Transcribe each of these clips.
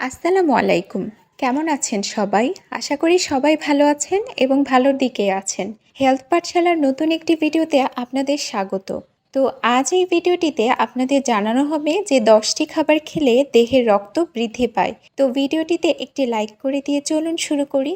আসসালামু আলাইকুম। কেমন আছেন সবাই? আশা করি সবাই ভালো আছেন এবং ভালোর দিকে আছেন। হেলথ পাঠশালার নতুন একটি ভিডিওতে আপনাদের স্বাগত। তো আজ এই ভিডিওটিতে আপনাদের জানানো হবে যে দশটি খাবার খেলে দেহের রক্ত বৃদ্ধি পায়। তো ভিডিওটিতে একটি লাইক করে দিয়ে চলুন শুরু করি।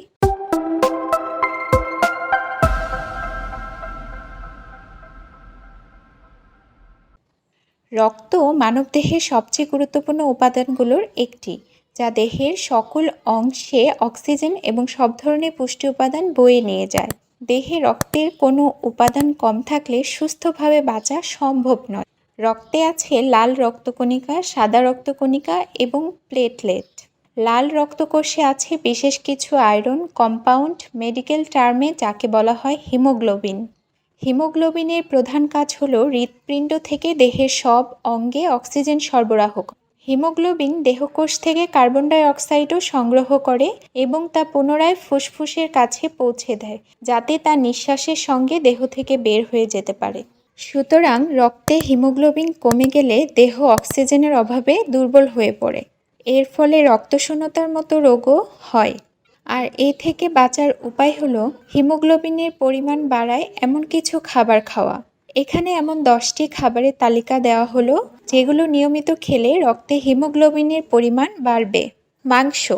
রক্ত মানবদেহের সবচেয়ে গুরুত্বপূর্ণ উপাদানগুলোর একটি। যা দেহের সকল অংশে অক্সিজেন এবং সব ধরনের পুষ্টি উপাদান বয়ে নিয়ে যায়। দেহে রক্তের কোনো উপাদান কম থাকলে সুস্থভাবে বাঁচা সম্ভব নয়। রক্তে আছে লাল রক্তকণিকা, সাদা রক্তকণিকা এবং প্লেটলেট। লাল রক্তকোষে আছে বিশেষ কিছু আয়রন, কম্পাউন্ড, মেডিকেল টার্মে যাকে বলা হয় হিমোগ্লোবিন। হিমোগ্লোবিনের প্রধান কাজ হলো হৃৎপিণ্ড থেকে দেহের সব অঙ্গে অক্সিজেন সরবরাহ হিমোগ্লোবিন দেহকোষ থেকে কার্বন ডাই অক্সাইডও সংগ্রহ করে এবং তা পুনরায় ফুসফুসের কাছে পৌঁছে দেয়, যাতে তা নিঃশ্বাসের সঙ্গে দেহ থেকে বের হয়ে যেতে পারে। সুতরাং রক্তে হিমোগ্লোবিন কমে গেলে দেহ অক্সিজেনের অভাবে দুর্বল হয়ে পড়ে। এর ফলে রক্তশূন্যতার মতো রোগও হয়। আর এ থেকে বাঁচার উপায় হলো হিমোগ্লোবিনের পরিমাণ বাড়ায় এমন কিছু খাবার খাওয়া। এখানে এমন দশটি খাবারের তালিকা দেওয়া হলো, যেগুলো নিয়মিত খেলে রক্তে হিমোগ্লোবিনের পরিমাণ বাড়বে। মাংস।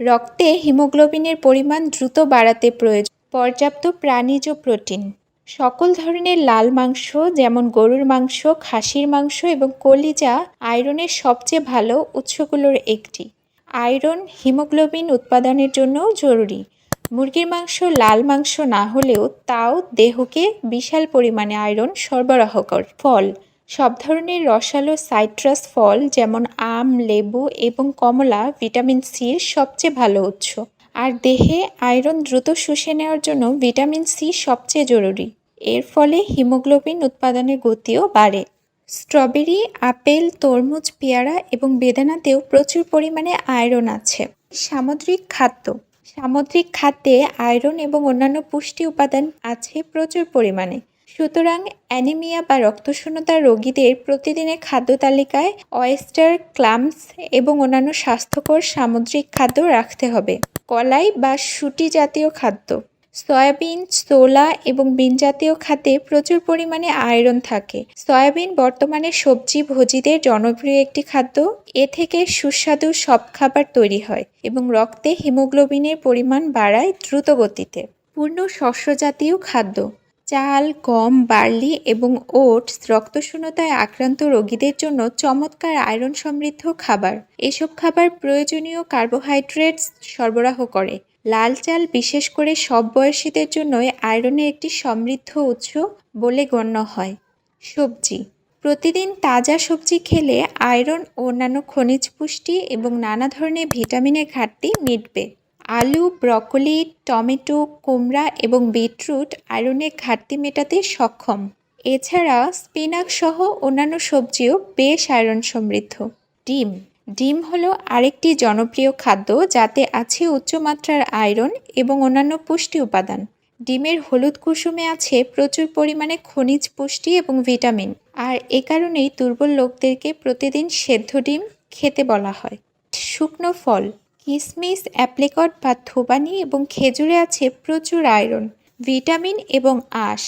রক্তে হিমোগ্লোবিনের পরিমাণ দ্রুত বাড়াতে প্রয়োজন। পর্যাপ্ত প্রাণীজ প্রোটিন। সকল ধরনের লাল মাংস, যেমন গরুর মাংস, খাসির মাংস এবং কলিজা, আয়রনের সবচেয়ে ভালো উৎসগুলোর একটি। আয়রন হিমোগ্লোবিন উৎপাদনের জন্যও জরুরি। মুরগির মাংস, লাল মাংস না হলেও তাও দেহকে বিশাল পরিমাণে আয়রন সরবরাহ করে, ফল। সব ধরনের রসালো সাইট্রাস ফল যেমন আম, লেবু এবং কমলা, ভিটামিন সির সবচেয়ে ভালো উৎস। আর দেহে আয়রন দ্রুত শুষে নেওয়ার জন্য ভিটামিন সি সবচেয়ে জরুরি। এর ফলে হিমোগ্লোবিন উৎপাদনের গতিও বাড়ে। স্ট্রবেরি, আপেল, তরমুজ, পেয়ারা এবং বেদানাতেও প্রচুর পরিমাণে আয়রন আছে। সামুদ্রিক খাদ্য। সামুদ্রিক খাদ্যে আয়রন এবং অন্যান্য পুষ্টি উপাদান আছে প্রচুর পরিমাণে। সুতরাং অ্যানিমিয়া বা রক্তশূন্যতার রোগীদের প্রতিদিনের খাদ্য তালিকায় অয়েস্টার, ক্লামস এবং অন্যান্য স্বাস্থ্যকর সামুদ্রিক খাদ্য রাখতে হবে। কলাই বা শুটি জাতীয় খাদ্য। সয়াবিন, ছোলা এবং বিন জাতীয় খাদ্যে প্রচুর পরিমাণে আয়রন থাকে। সয়াবিন বর্তমানে সবজি ভোজিদের জনপ্রিয় একটি খাদ্য। এ থেকে সুস্বাদু সব খাবার তৈরি হয় এবং রক্তে হিমোগ্লোবিনের পরিমাণ বাড়ায় দ্রুত গতিতে পূর্ণ শস্য জাতীয় খাদ্য। চাল, গম, বার্লি এবং ওটস রক্তশূন্যতায় আক্রান্ত রোগীদের জন্য চমৎকার আয়রন সমৃদ্ধ খাবার। এসব খাবার প্রয়োজনীয় কার্বোহাইড্রেটস সরবরাহ করে। লাল চাল বিশেষ করে সব বয়সীদের জন্যই আয়রনের একটি সমৃদ্ধ উৎস বলে গণ্য হয়। সবজি। প্রতিদিন তাজা সবজি খেলে আয়রন ও অন্যান্য খনিজ পুষ্টি এবং নানা ধরনের ভিটামিনের ঘাটতি মিটবে। আলু, ব্রকলি, টমেটো, কুমড়া এবং বিটরুট আয়রনের ঘাটতি মেটাতে সক্ষম। এছাড়া স্পিনাক সহ অন্যান্য সবজিও বেশ আয়রন সমৃদ্ধ। ডিম। ডিম হলো আরেকটি জনপ্রিয় খাদ্য যাতে আছে উচ্চমাত্রার আয়রন এবং অন্যান্য পুষ্টি উপাদান। ডিমের হলুদ কুসুমে আছে প্রচুর পরিমাণে খনিজ পুষ্টি এবং ভিটামিন। আর এ কারণেই দুর্বল লোকদেরকে প্রতিদিন সেদ্ধ ডিম খেতে বলা হয়। শুকনো ফল, কিসমিস অ্যাপ্লিকট বা থোবানি এবং খেজুরে আছে প্রচুর আয়রন, ভিটামিন এবং আঁশ।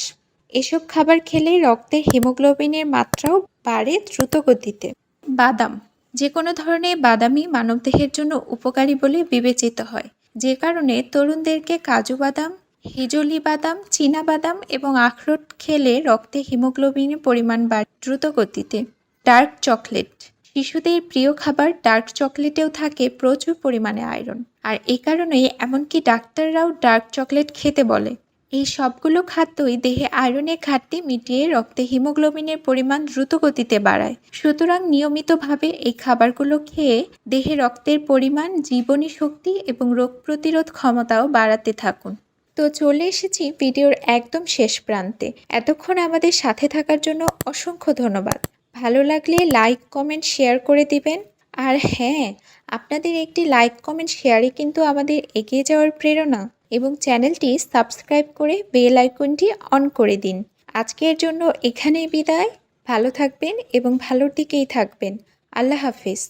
এসব খাবার খেলে রক্তে হিমোগ্লোবিনের মাত্রাও বাড়ে দ্রুতগতিতে। বাদাম যে কোনো ধরনের বাদামই মানবদেহের জন্য উপকারী বলে বিবেচিত হয়। যে কারণে তরুণদেরকে কাজু বাদাম, হিজলি বাদাম, চীনা বাদাম এবং আখরোট খেলে রক্তে হিমোগ্লোবিনের পরিমাণ বাড়ে দ্রুত গতিতে ডার্ক চকলেট। শিশুদের প্রিয় খাবার ডার্ক চকলেটেও থাকে প্রচুর পরিমাণে আয়রন। আর এই কারণেই এমনকি ডাক্তাররাও ডার্ক চকলেট খেতে বলে। এই সবগুলো খাদ্যই দেহে আয়রনের ঘাটতি মিটিয়ে রক্তে হিমোগ্লোবিনের পরিমাণ দ্রুত গতিতে বাড়ায়। সুতরাং নিয়মিতভাবে এই খাবারগুলো খেয়ে দেহে রক্তের পরিমাণ, জীবনী শক্তি এবং রোগ প্রতিরোধ ক্ষমতাও বাড়াতে থাকুন। তো চলে এসেছি ভিডিওর একদম শেষ প্রান্তে। এতক্ষণ আমাদের সাথে থাকার জন্য অসংখ্য ধন্যবাদ। ভালো লাগলে লাইক, কমেন্ট, শেয়ার করে দিবেন। আর হ্যাঁ আপনাদের একটি লাইক, কমেন্ট, শেয়ারই কিন্তু আমাদের এগিয়ে যাওয়ার প্রেরণা। এবং চ্যানেলটি সাবস্ক্রাইব করে বেল আইকনটি অন করে দিন। আজকের জন্য এখানেই বিদায়। ভালো থাকবেন এবং ভালোর দিকেই থাকবেন। আল্লাহ হাফিজ।